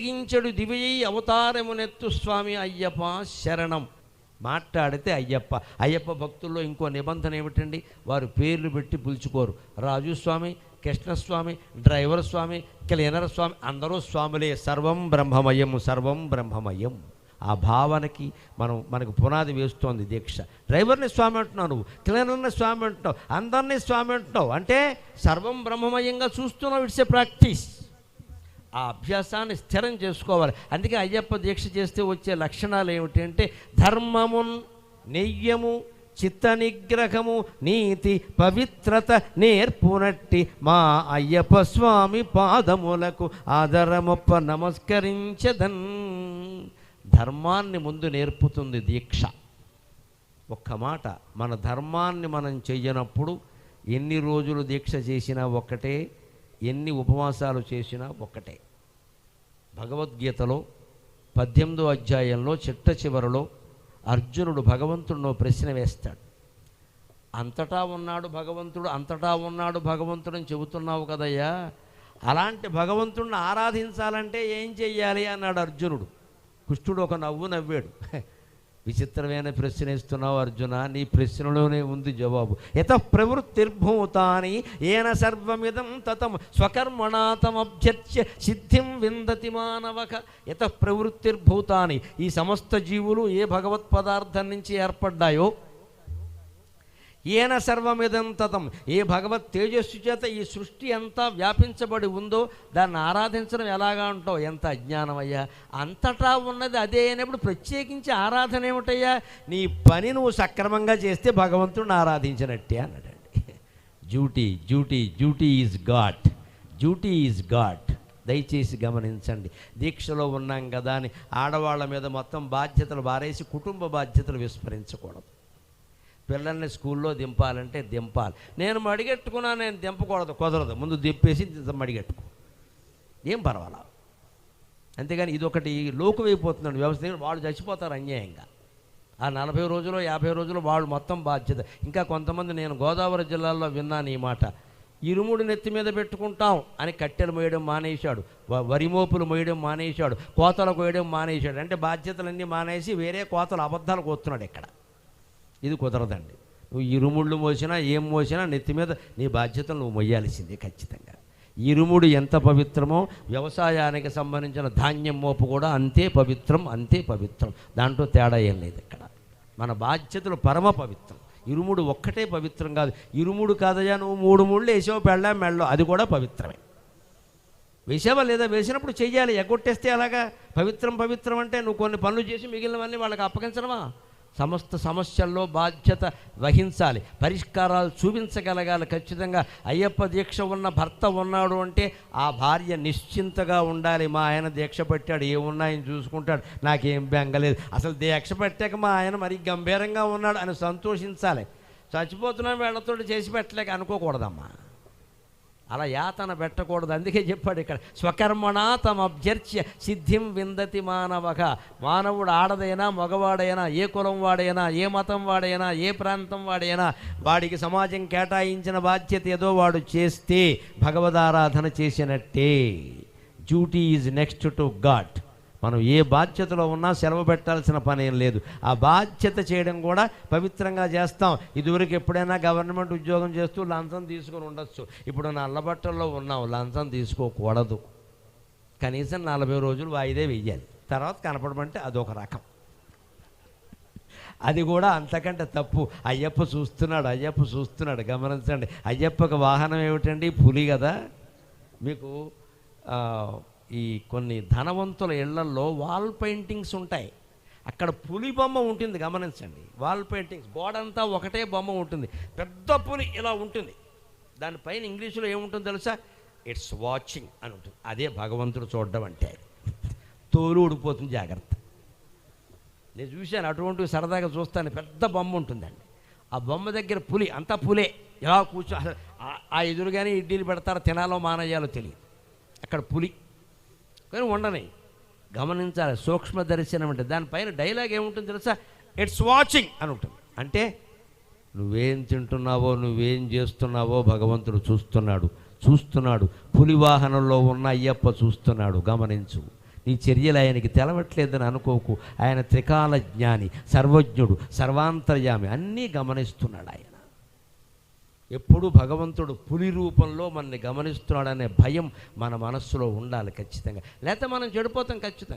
వేగించడు దివియై అవతారమునెత్తు స్వామి అయ్యప్ప శరణం. మాట్లాడితే అయ్యప్ప. అయ్యప్ప భక్తుల్లో ఇంకో నిబంధన ఏమిటండి? వారు పేర్లు పెట్టి పిలుచుకోరు. రాజు స్వామి కృష్ణస్వామి డ్రైవర్ స్వామి క్లీనర్ స్వామి అందరూ స్వాములే. సర్వం బ్రహ్మమయం సర్వం బ్రహ్మమయం. ఆ భావనకి మనం మనకు పునాది వేస్తోంది దీక్ష. డ్రైవర్ని స్వామి అంటున్నావు నువ్వు క్లీనర్ని స్వామి అంటున్నావు అందరినీ స్వామి అంటున్నావు. అంటే సర్వం బ్రహ్మమయంగా చూస్తున్నావు ఇట్స్ ఏ ప్రాక్టీస్. ఆ అభ్యాసాన్ని స్థిరం చేసుకోవాలి. అందుకే అయ్యప్ప దీక్ష చేస్తే వచ్చే లక్షణాలు ఏమిటి అంటే ధర్మమున్ నెయ్యము చిత్త నిగ్రహము నీతి పవిత్రత నేర్పునట్టి మా అయ్యప్ప స్వామి పాదములకు ఆదరమొప్ప నమస్కరించదన్. ధర్మాన్ని ముందు నేర్పుతుంది దీక్ష. ఒక్క మాట మన ధర్మాన్ని మనం చెయ్యనప్పుడు ఎన్ని రోజులు దీక్ష చేసినా ఒక్కటే ఎన్ని ఉపవాసాలు చేసినా ఒక్కటే. భగవద్గీతలో పద్దెనిమిదో అధ్యాయంలో చిట్ట చివరలో అర్జునుడు భగవంతుడినో ప్రశ్న వేస్తాడు. అంతటా ఉన్నాడు భగవంతుడు అంతటా ఉన్నాడు భగవంతుడు అని చెబుతున్నావు కదయ్యా? అలాంటి భగవంతుడిని ఆరాధించాలంటే ఏం చెయ్యాలి అన్నాడు అర్జునుడు. కృష్ణుడు ఒక నవ్వు నవ్వాడు. విచిత్రమైన ప్రశ్న ఇస్తున్నావు అర్జున. నీ ప్రశ్నలోనే ఉంది జవాబు. యత ప్రవృత్తిర్భూతాని ఏన సర్వమిదం తతం స్వకర్మణాతమభ్యర్చ్య సిద్ధిం విందతి మానవక యత ప్రవృత్తిర్భూతాని ఈ సమస్త జీవులు ఏ భగవత్ పదార్థం నుంచి ఏర్పడ్డాయో ఏన సర్వమిదంతతం ఏ భగవత్ తేజస్సు చేత ఈ సృష్టి ఎంత వ్యాపించబడి ఉందో దాన్ని ఆరాధించడం ఎలాగా ఉంటావు ఎంత అజ్ఞానం అయ్యా అంతటా ఉన్నది అదే అయినప్పుడు ప్రత్యేకించి ఆరాధన ఏమిటయ్యా? నీ పని నువ్వు సక్రమంగా చేస్తే భగవంతుడిని ఆరాధించినట్టే అన్నాడండి. Duty duty duty is God. Duty is God. దయచేసి గమనించండి. దీక్షలో ఉన్నాం కదా అని ఆడవాళ్ళ మీద మొత్తం బాధ్యతలు బారేసి కుటుంబ బాధ్యతలు విస్మరించకూడదు. పిల్లల్ని స్కూల్లో దింపాలంటే దింపాలి. నేను మడిగెట్టుకున్నా నేను దింపకూడదు కుదరదు. ముందు దింపేసి మడిగెట్టుకో. ఏం పర్వాలా? అంతేగాని ఇదొకటి లోకువైపోతున్నాడు వ్యవస్థ వాళ్ళు చచ్చిపోతారు అన్యాయంగా. ఆ నలభై రోజులు యాభై రోజులు వాళ్ళు మొత్తం బాధ్యత. ఇంకా కొంతమంది నేను గోదావరి జిల్లాలో విన్నాను ఈ మాట. ఇరుముడు నెత్తి మీద పెట్టుకుంటాం అని కట్టెలు మోయడం మానేశాడు. వరిమోపులు వరి మోపులు మోయడం మానేశాడు. కోతలు కోయడం మానేశాడు. అంటే బాధ్యతలన్నీ మానేసి వేరే కోతలు అబద్ధాలు కోస్తున్నాడు ఇక్కడ. ఇది కుదరదండి. నువ్వు ఇరుముళ్ళు మోసినా ఏం మోసినా నెత్తి మీద నీ బాధ్యతలు నువ్వు మొయ్యాల్సిందే ఖచ్చితంగా. ఇరుముడు ఎంత పవిత్రమో వ్యవసాయానికి సంబంధించిన ధాన్యం మోపు కూడా అంతే పవిత్రం అంతే పవిత్రం. దాంట్లో తేడా ఏం లేదు ఇక్కడ. మన బాధ్యతలు పరమ పవిత్రం. ఇరుముడు ఒక్కటే పవిత్రం కాదు. ఇరుముడు కాదయా నువ్వు మూడు ముళ్ళు వేసావు పెళ్ళా మెళ్ళో. అది కూడా పవిత్రమే. వేసావా లేదా? వేసినప్పుడు చెయ్యాలి. ఎగ్గొట్టేస్తే అలాగా పవిత్రం పవిత్రం అంటే నువ్వు కొన్ని పనులు చేసి మిగిలినవన్నీ వాళ్ళకి అప్పగించడమా? సమస్త సమస్యల్లో బాధ్యత వహించాలి. పరిష్కారాలు చూపించగలగాలి. ఖచ్చితంగా అయ్యప్ప దీక్ష ఉన్న భర్త ఉన్నాడు అంటే ఆ భార్య నిశ్చింతగా ఉండాలి. మా ఆయన దీక్ష పెట్టాడు. ఏమున్నాయని చూసుకుంటాడు. నాకేం బెంగలేదు అసలు దీక్ష పెట్టాక మా ఆయన మరి గంభీరంగా ఉన్నాడు అని సంతోషించాలి. చచ్చిపోతున్నాను వీళ్ళతో చేసి పెట్టలేక అనుకోకూడదమ్మా. అలా యాతన పెట్టకూడదు. అందుకే చెప్పాడు ఇక్కడ స్వకర్మణ తమ అభ్యర్చ్య సిద్ధిం విందతి మానవక మానవుడు ఆడదైనా మగవాడైనా ఏ కులం వాడైనా ఏ మతం వాడైనా ఏ ప్రాంతం వాడైనా వాడికి సమాజం కేటాయించిన బాధ్యత ఏదో వాడు చేస్తే భగవదారాధన చేసినట్టే. Duty is next to God. మనం ఏ బాధ్యతలో ఉన్నా సెలవు పెట్టాల్సిన పని ఏం లేదు. ఆ బాధ్యత చేయడం కూడా పవిత్రంగా చేస్తాం. ఇదివరకు ఎప్పుడైనా గవర్నమెంట్ ఉద్యోగం చేస్తూ లంచం తీసుకొని ఉండొచ్చు. ఇప్పుడు నల్లబట్టల్లో ఉన్నాం లంచం తీసుకోకూడదు. కనీసం నలభై రోజులు వాయిదే వెయ్యాలి. తర్వాత కనపడమంటే అదొక రకం. అది కూడా అంతకంటే తప్పు. అయ్యప్ప చూస్తున్నాడు అయ్యప్ప చూస్తున్నాడు. గమనించండి. అయ్యప్పకి వాహనం ఏమిటండి? పులి కదా. మీకు ఈ కొన్ని ధనవంతుల ఇళ్ళల్లో వాల్ పెయింటింగ్స్ ఉంటాయి. అక్కడ పులి బొమ్మ ఉంటుంది గమనించండి. వాల్ పెయింటింగ్స్ గోడంతా ఒకటే బొమ్మ ఉంటుంది. పెద్ద పులి ఇలా ఉంటుంది. దానిపైన ఇంగ్లీషులో ఏముంటుందో తెలుసా? ఇట్స్ వాచింగ్ అని ఉంటుంది. అదే భగవంతుడు చూడడం అంటే. తోలు ఊడిపోతుంది జాగ్రత్త. నేను చూశాను అటువంటి సరదాగా చూస్తాను. పెద్ద బొమ్మ ఉంటుందండి. ఆ బొమ్మ దగ్గర పులి అంతా పులే. ఎలా కూర్చో ఆ- ఎదురుగానే ఇడ్లీలు పెడతారో తినాలో మానయ్యాలో తెలియదు. అక్కడ పులి. కానీ ఉండని. గమనించాలి సూక్ష్మ దర్శనం అంటే. దానిపైన డైలాగ్ ఏముంటుంది తెలుసా? ఇట్స్ వాచింగ్ అని ఉంటుంది. అంటే నువ్వేం తింటున్నావో నువ్వేం చేస్తున్నావో భగవంతుడు చూస్తున్నాడు. చూస్తున్నాడు. పులివాహనంలో ఉన్న అయ్యప్ప చూస్తున్నాడు. గమనించు. నీ చర్యలు ఆయనకి తెలవట్లేదని అనుకోకు. ఆయన త్రికాల జ్ఞాని సర్వజ్ఞుడు సర్వాంతర్యామి. అన్నీ గమనిస్తున్నాడు ఆయన. ఎప్పుడు భగవంతుడు పులి రూపంలో మనల్ని గమనిస్తున్నాడనే భయం మన మనస్సులో ఉండాలి ఖచ్చితంగా. లేకపోతే మనం చెడిపోతాం ఖచ్చితంగా.